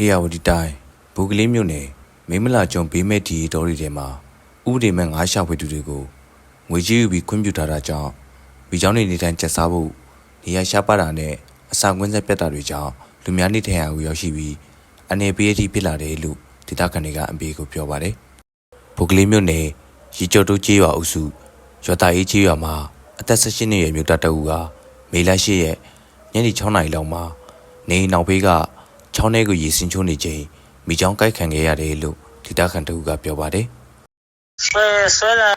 အေယာဝတီတိုင်းဘူကလေးမြို့နယ်မိမလာကျွန်းဘေးမဲ့ဒီတော်ရီထဲမှာဥပဒေမဲ့ငါးရှာဖွေသူတွေကိုငွေကြေးယူပြီးခွင့်ပြုထားတာကြောင့်မိချောင်းနေနေတိုင်းကျက်စားဖို့နေရာရှားပါတာနဲ့အစာကွင်းဆက်ပြတ်တာတွေကြောင့်လူများနေထိုင်ရာကိုရောက်ရှိပြီးအနေပေးအထိဖြစ်လာတယ်လို့ဒေသခံတွေကအပေကိုပြောပါတယ်ဘူကလေးမြို့နယ်ရီကျော်တိုးကျေးရွာအုပ်စုရွာတာအေးကျေးရွာမှာအသက်16နှစ်အရွယ်မြို့သားတအူကမေလ8ရက်ညနေ6နာရီလောက်မှာနေအိမ်နောက်ဘေးက ချောင်းထဲကိုရေစင်ချိုးနေချိန်မိချောင်းကိုက်ခံခဲ့ရတယ်လို့ဒေသခံတအူကပြောပါတယ်ဆွဲဆွဲတာ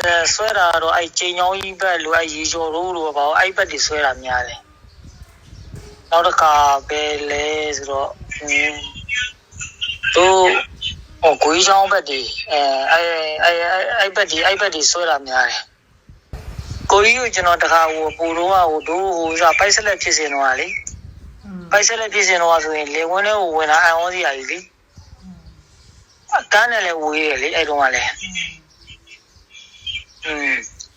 အဲဆွဲတာတော့အဲ့ချိန်ချောင်းကြီးဘက်လိုအဲ့ရေကျော်ရိုးလိုပါအဲ့ဘက်တွေဆွဲတာများတယ်နောက်တစ်ခါပဲလဲဆိုတော့ဟင်းတို့ဟိုကိုကြီးချောင်းဘက်တွေအဲအဲ့အဲ့အဲ့အဲ့ဘက်တွေအဲ့ဘက်တွေဆွဲတာများတယ်ကိုကြီးကိုကျွန်တော်တခါဟိုပူတော့ဟိုတို့ဟိုစားပိုက်ဆက်လက်ဖြစ်စင်တော့လေ ပိုက်ဆက်လက်ဖြစ်စင်တော့ဆိုရင်လေဝင်းထဲကိုဝင်လာအံဩစီရာကြီးလေအကန်းနဲ့လည်းဝေးတယ်လေအဲ့တုန်းကလည်းอืม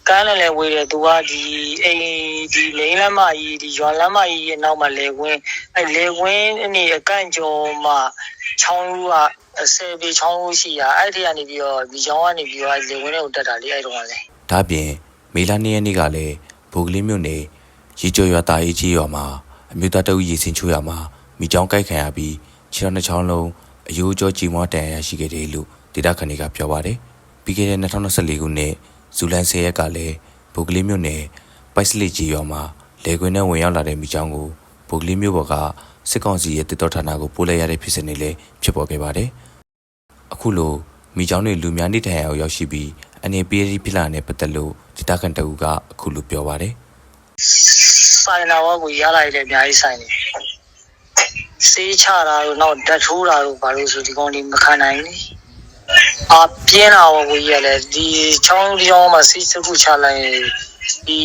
ကန်းလည်းလည်းဝေးတယ်သူကဒီအိမ်ဒီလိန်လမ်းမကြီးဒီရွာလမ်းမကြီးရဲ့နောက်မှာလေကွင်းအဲလေကွင်းအနေအကန့်ကျော်မှာချောင်းလူကအဆယ်ပေချောင်းလူရှိတာအဲ့ဒီကနေပြီးတော့ဒီချောင်းကနေပြီးတော့လေကွင်းတွေကိုတက်တာလေအဲ့တော့ကလည်းဒါ့အပြင်မေလ2ရက်နေ့ကလည်းဘူကလေးမြို့နယ်ရီကျော်ရွာတာအေးကြီးရွာမှာ အမျိုးသားတအုပ်ရေစင်ချိုးရွာမှာမိချောင်းကိုက်ခံရပြီးခြေထောက်နှစ်ချောင်းလုံးအယိုးကြောကြီးမွားတန်ရရှိခဲ့တယ်လို့ဒေသခံတွေကပြောပါတယ်ပြီးခဲ့တဲ့2024ခုနှစ်ဇူလိုင်10ရက်ကလည်းဘူကလေးမြို့နယ်ပိုက်စလီကြီးရွာမှာလေကွင်းနဲ့ဝင်ရောက်လာတဲ့မိချောင်းကိုဘူကလေးမြို့ပေါ်ကစစ်ကောင်စီရဲ့တစ်တော်ဌာနကိုပို့လိုက်ရတဲ့ဖြစ်စဉ်တွေလည်းဖြစ်ပေါ်ခဲ့ပါတယ်အခုလိုမိချောင်းတွေလူများနေထိုင်ရာကိုရောက်ရှိပြီးအနေပေးရီဖြစ်လာတဲ့ပတ်သက်လို့ဒေသခံတအူကအခုလိုပြောပါတယ် ဆိုင်လာဝကိုရလာတယ်အများကြီးဆိုင်နေစေးချတာတို့နောက်ဓာတ်ထိုးတာတို့ဘာလို့ဆိုဒီကောင်ဒီမခံနိုင်ဘူးအာပြင်းတာကိုကြီးရလေဒီချောင်းဒီချောင်းမှာစေးစခုချလိုက်ရင်ဒီ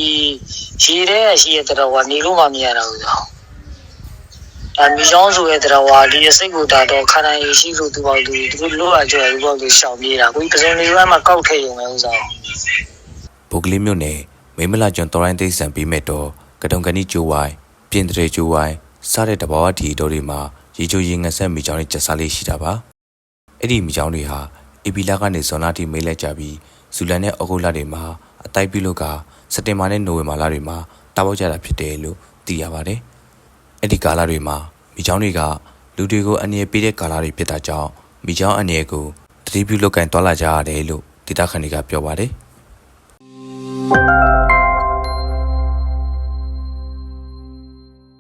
ရေထဲရှိရတဲ့တော့ကနေလို့မမြင်ရတော့ဘူးတော့အမီချောင်းဆိုရတဲ့တော့ဒီအစိတ်ကိုတာတော့ခန္ဓာရည်ရှိလို့သူပေါ့သူသူလို့အကျော်ဘူးပေါ့သူရှောင်ပြေးတာကိုပစုံလေးကမှကောက်ထည့်ရုံပဲဥစားဘုတ်ကလေးမြို့နယ်မိမလာကျွန်းတော်ရိုင်းသိန်းဆန်ပြီးမဲ့တော့ ကတုံကနီကျိုးဝိုင်းပြင်တရေကျိုးဝိုင်းစားတဲ့တဘာဝဒီတော်တွေမှာရေချိုရေငတ်ဆက်မိချောင်းတွေကျက်စားလေးရှိတာပါအဲ့ဒီမိချောင်းတွေဟာအေပီလာကနေဇွန်လထိမေးလက်ကြပြီးဇူလန်နဲ့ဩဂုတ်လတွေမှာအတိုက်ပြုလို့ကစက်တင်ဘာနဲ့နိုဝင်ဘာလတွေမှာတာပေါက်ကြတာဖြစ်တယ်လို့သိရပါတယ်အဲ့ဒီကာလတွေမှာမိချောင်းတွေကလူတွေကိုအနေပေးတဲ့ကာလတွေဖြစ်တာကြောင့်မိချောင်းအနေကိုတတိပြုလောက်ကင်တွာလာကြရတယ်လို့ဒေသခံတွေကပြောပါတယ် Thank